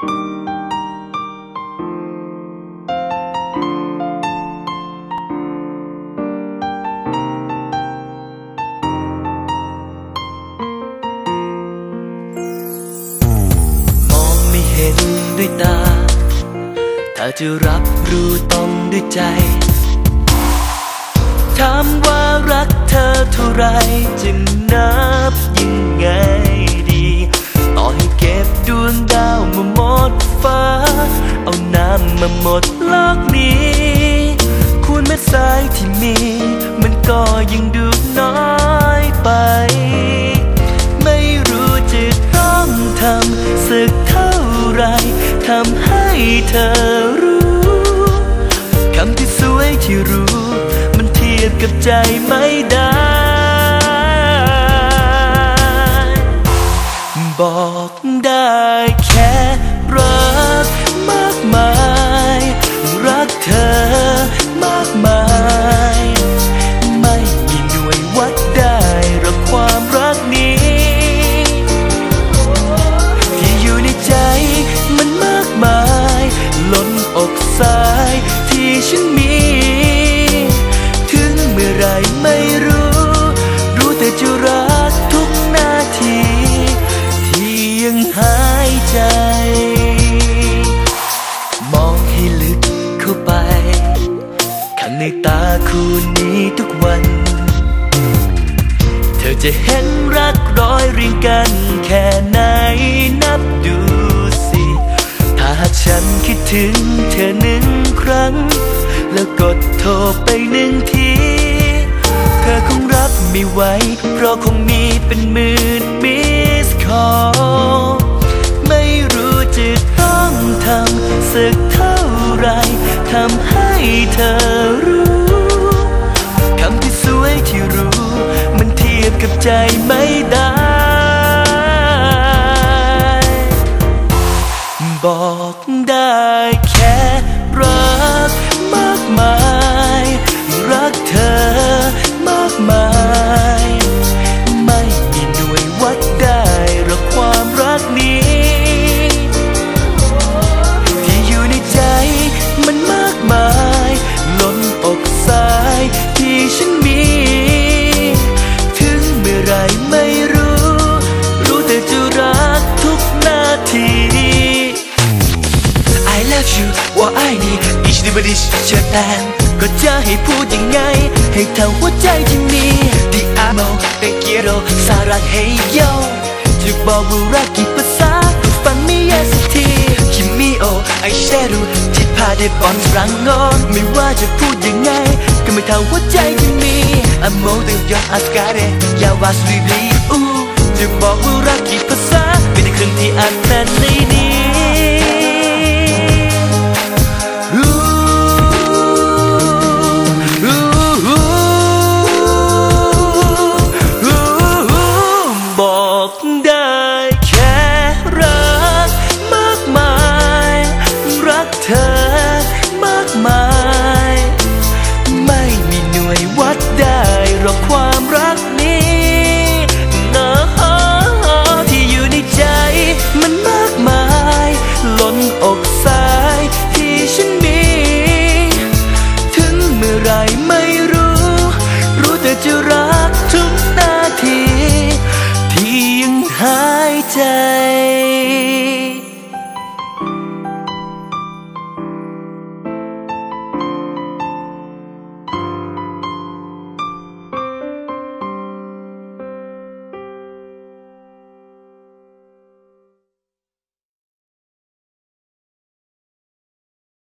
มองไม่เห็นด้วยตา ถ้าจะรับรู้ต้องด้วยใจ ถามว่ารักเธอเท่าไรจะนับยัง ฟ้า เอาน้ำมาหมดโลกนี้คูณเม็ดทรายที่มี มันก็ยังดูน้อยไป ไม่รู้จะต้องทำสักเท่าไรทำให้เธอรู้คำที่สวยที่รู้ มันเทียบกับใจไม่ได้บอกได้แค่รัก ในตาคู่นี้ทุกวัน เธอจะเห็นรักร้อยเรียงกันแค่ไหนนับดูสิ ถ้าหากฉันคิดถึงเธอหนึ่งครั้ง แล้วกดโทรไปหนึ่งที เธอคงรับไม่ไหวเพราะคงมีเป็นหมื่นมิสคอลไม่รู้จะต้องทำสัก ใจไม่ได้ บอกได้แค่ each d i v i s เชิญแทนก็จะให้พูดยังไง ให้เท่าหัวใจที่มีที่อาโมเป็นเกียโรสารักให้โยจะบอกว่ารักกี่ภาษาก็ฟังไม่แย่สักทีคิมิโอไอเชรุที่พาได้บอลรังงอนไม่ว่าจะพูดยังไง ก็ไม่เท่าหัวใจที่มีอโมตึงยอดอาสการะยาวาสวีบลีอูจะบอกว่ารักกี่ภาษา 让快